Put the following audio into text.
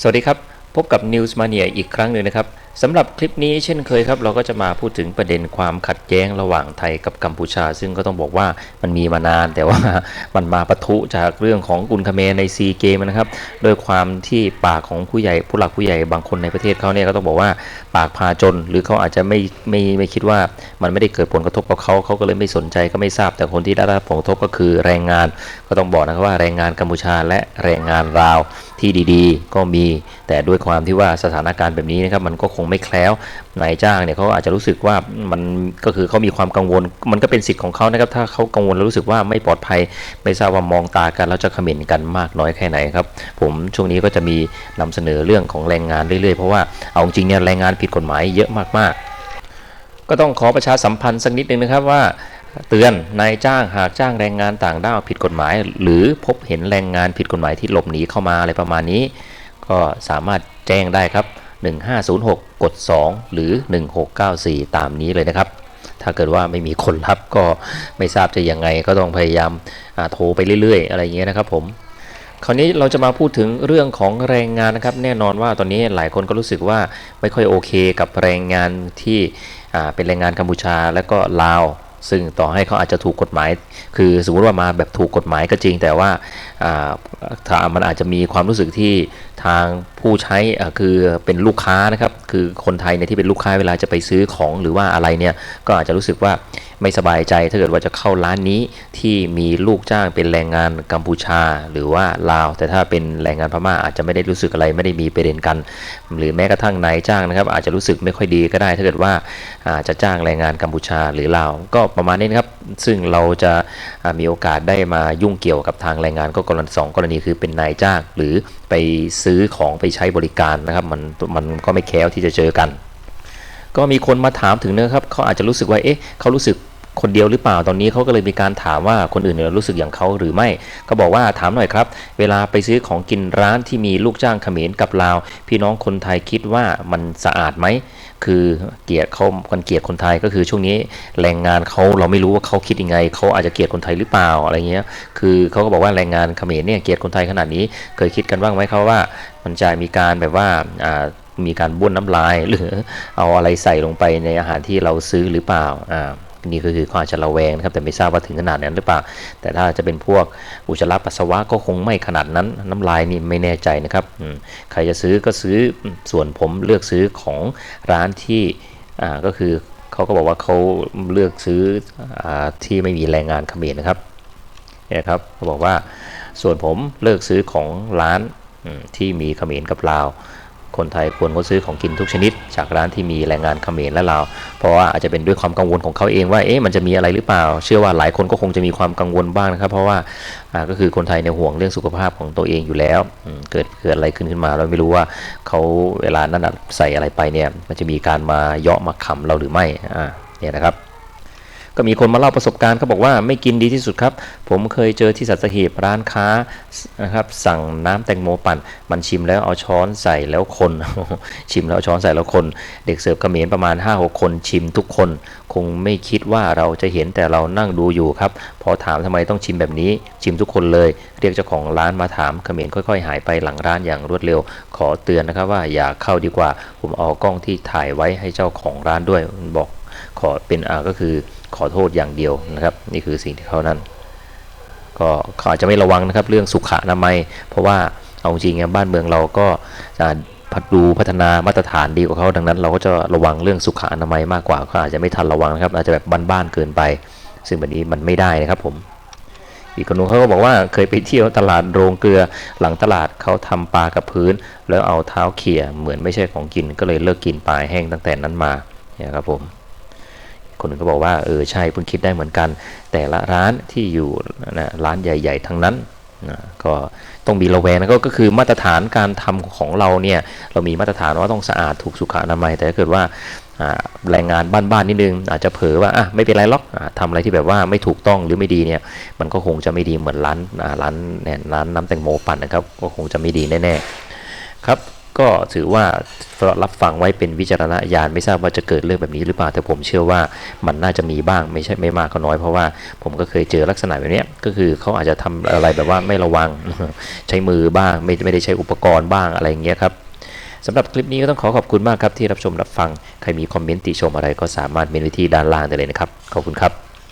สวัสดีครับ พบกับ News Mania อีกครั้งหนึ่งนะครับสำหรับคลิปนี้เช่นเคยครับ เราก็จะมาพูดถึงประเด็นความขัดแย้งระหว่างไทยกับกัมพูชา ซึ่งก็ต้องบอกว่ามันมีมานาน แต่ว่ามันมาปะทุจากเรื่องของกุนคาเมในซีเกมนะครับโดยความที่ปากของผู้ใหญ่ผู้หลักผู้ใหญ่บางคนในประเทศเขาเนี่ยก็ต้องบอกว่าปากพาจน หรือเขาอาจจะไม่ไม่ไม่คิดว่า มันไม่ได้เกิดผลกระทบกับเขาเขาก็เลยไม่สนใจก็ไม่ทราบ แต่คนที่ได้รับผลกระทบก็คือแรงงาน ก็ต้องบอกนะครับว่าแรงงานกัมพูชาและแรงงานลาวที่ดีๆ ก็มี แต่ด้วยความที่ว่าสถานการณ์แบบนี้นะครับมันก็คงไม่แคล้วนายจ้างเนี่ยเขาอาจจะรู้สึกว่ามันก็คือเขามีความกังวล มันก็เป็นสิทธิ์ของเขานะครับถ้าเขากังวลแล้วรู้สึกว่าไม่ปลอดภัย ไม่ทราบว่ามองตากันแล้วจะขม่นกันมากน้อยแค่ไหนครับผมช่วงนี้ก็จะมีนำเสนอเรื่องของแรงงานเรื่อยๆ เพราะว่าเอาจริงเนี่ยแรงงานผิดกฎหมายเยอะมากๆ ก็ต้องขอประชาสัมพันธ์สักนิดนึงนะครับว่าเตือนนายจ้างหากจ้างแรงงานต่างด้าวผิดกฎหมาย หรือพบเห็นแรงงานผิดกฎหมายที่หลบหนีเข้ามาอะไรประมาณนี้ ก็สามารถแจ้งได้ครับ 1506 กด 2 หรือ 1694 ตามนี้เลยนะครับ ถ้าเกิดว่าไม่มีคนรับก็ไม่ทราบจะยังไงก็ต้องพยายามโทรไปเรื่อยๆ อะไรเงี้ยนะครับผม คราวนี้เราจะมาพูดถึงเรื่องของแรงงานนะครับ แน่นอนว่าตอนนี้หลายคนก็รู้สึกว่าไม่ค่อยโอเคกับแรงงานที่เป็นแรงงานกัมพูชาและก็ลาว ซึ่งต่อให้เขาอาจจะถูกกฎหมาย คือสมมติว่ามาแบบถูกกฎหมายก็จริง แต่ว่าามันอาจจะมีความรู้สึกที่ทางผู้ใช้คือเป็นลูกค้านะครับ คือคนไทยเนี่ยที่เป็นลูกค้าเวลาจะไปซื้อของหรือว่าอะไรเนี่ยก็อาจจะรู้สึกว่า ไม่สบายใจถ้าเกิดว่าจะเข้าร้านนี้ที่มีลูกจ้างเป็นแรงงานกัมพูชาหรือว่าลาว แต่ถ้าเป็นแรงงานพม่าอาจจะไม่ได้รู้สึกอะไรไม่ได้มีประเด็นกัน หรือแม้กระทั่งนายจ้างนะครับอาจจะรู้สึกไม่ค่อยดีก็ได้ ถ้าเกิดว่าอาจะจ้างแรงงานกัมพูชาหรือลาว ก็ประมาณนี้นะครับซึ่งเราจะามีโอกาสได้มายุ่งเกี่ยวกับทางแรงงานก็กรณีสองกรณีคือเป็นนายจ้างหรือไปซื้อของไปใช้บริการนะครับมันมันก็ไม่แคล้วที่จะเจอกัน ก็มีคนมาถามถึงนะครับเขาอาจจะรู้สึกว่าเอ๊ะเขารู้สึก คนเดียวหรือเปล่าตอนนี้เขาก็เลยมีการถามว่าคนอื่นเนี่ยรู้สึกอย่างเขาหรือไม่ ก็บอกว่าถามหน่อยครับ เวลาไปซื้อของกินร้านที่มีลูกจ้างเขมรกับลาว พี่น้องคนไทยคิดว่ามันสะอาดไหมคือเกลียดเขาคนเกลียดคนไทยก็คือช่วงนี้แรงงานเขาเราไม่รู้ว่าเขาคิดยังไงเขาอาจจะเกลียดคนไทยหรือเปล่าอะไรเงี้ยคือเขาก็บอกว่าแรงงานเขมรเนี่ยเกลียดคนไทยขนาดนี้เคยคิดกันบ้างไหมครับว่า มันจะมีการแบบว่าอ่ามีการบ้วนน้ำลายหรือเอาอะไรใส่ลงไปในอาหารที่เราซื้อหรือเปล่าอ่า นี่ก็คือเขาอาจจะระแวงนะครับแต่ไม่ทราบว่าถึงขนาดนั้นหรือเปล่า แต่ถ้าจะเป็นพวกอุจจาระปัสสาวะก็คงไม่ขนาดนั้น น้ำลายนี่ไม่แน่ใจนะครับใครจะซื้อก็ซื้อส่วนผมเลือกซื้อของร้านที่ก็คือเขาก็บอกว่าเขาเลือกซื้ออที่ไม่มีแรงงานเขมรนะครับเนี่ยนะครับเขาบอกว่าส่วนผมเลิกซื้อของร้านที่มีเขมรกับลาว คนไทยควรงดซื้อของกินทุกชนิด จากร้านที่มีแรงงานเขมรและลาวเพราะว่าอาจจะเป็นด้วยความกังวลของเขาเองว่าเอ๊ะมันจะมีอะไรหรือเปล่า เชื่อว่าหลายคนก็คงจะมีความกังวลบ้างนะครับ เพราะว่าก็คือคนไทยในห่วงเรื่องสุขภาพของตัวเองอยู่แล้ว เกิดเกิดอะไรขึ้นขึ้นมา เราไม่รู้ว่าเขาเวลานั้นใส่อะไรไปเนี่ยมันจะมีการมาเยาะมาขำเราหรือไม่อ่าเนี่ยนะครับ ก็มีคนมาเล่าประสบการณ์เขาบอกว่าไม่กินดีที่สุดครับ ผมเคยเจอที่สัตหีบร้านค้านะครับ สั่งน้ำแตงโมปั่น มันชิมแล้วเอาช้อนใส่แล้วคน ชิมแล้วเอาช้อนใส่แล้วคน เด็กเสิร์ฟกระเขมรประมาณ5-6คนชิมทุกคน คงไม่คิดว่าเราจะเห็นแต่เรานั่งดูอยู่ครับพอถามทำไมต้องชิมแบบนี้ ชิมทุกคนเลย เรียกเจ้าของร้านมาถามเขมรค่อย ๆ หายไปหลังร้านอย่างรวดเร็ว ขอเตือนนะครับว่าอย่าเข้าดีกว่า ผมเอากล้องที่ถ่ายไว้ให้เจ้าของร้านด้วยบอก ขอเป็นอาก็คือขอโทษอย่างเดียวนะครับ นี่คือสิ่งที่เขานั้นก็เขาอาจจะไม่ระวังนะครับเรื่องสุขอนามัย เพราะว่าเอาจริงบ้านเมืองเราก็อ่าพัฒดูพัฒนามาตรฐานดีกว่าเขาดังนั้น เราก็จะระวังเรื่องสุขอนามัยมากกว่าเขาอาจจะไม่ทันระวังนะครับ อาจจะแบบบ้านๆเกินไป ซึ่งแบบนี้มันไม่ได้นะครับผมอีกคนนึงเขาก็บอกว่าเคยไปเที่ยวตลาดโรงเกลือหลังตลาดเขาทำปลากับพื้น แล้วเอาเท้าเขี่ยเหมือนไม่ใช่ของกินก็เลยเลิกกินปลาแห้งตั้งแต่นั้นมาเนี่ยครับผม คนหนึ่งก็บอกว่าเออใช่เพิ่งคิดได้เหมือนกัน แต่ละร้านที่อยู่นะร้านใหญ่ ๆ ทั้งนั้นนะก็ต้องมีระแวงนะก็ก็คือมาตรฐานการทำของเราเนี่ยเรามีมาตรฐานว่าต้องสะอาดถูกสุขอนามัย แต่ถ้าเกิดว่าแรงงานบ้านๆนิดนึง อาจจะเผลอว่าอะไม่เป็นไรหรอกอทำอะไรที่แบบว่าไม่ถูกต้องหรือไม่ดีเนี่ยมันก็คงจะไม่ดีเหมือนร้านร้านเนี่ยร้านน้ำแตงโมปั่นนะครับก็คงจะไม่ดีแน่ๆครับ ก็ถือว่ารับฟังไว้เป็นวิจารณญาณไม่ทราบว่าจะเกิดเรื่องแบบนี้หรือเปล่าแต่ผมเชื่อว่ามันน่าจะมีบ้างไม่ใช่ไม่มากก็น้อยเพราะว่าผมก็เคยเจอลักษณะแบบนี้ก็คือเขาอาจจะทำอะไรแบบว่าไม่ระวังใช้มือบ้างไม่ไม่ได้ใช้อุปกรณ์บ้างอะไรอย่างเงี้ยครับสำหรับคลิปนี้ก็ต้องขอขอบคุณมากครับที่รับชมรับฟังใครมีคอมเมนต์ติชมอะไรก็สามารถเมนไว้ที่ด้านล่างได้เลยนะครับขอบคุณครับ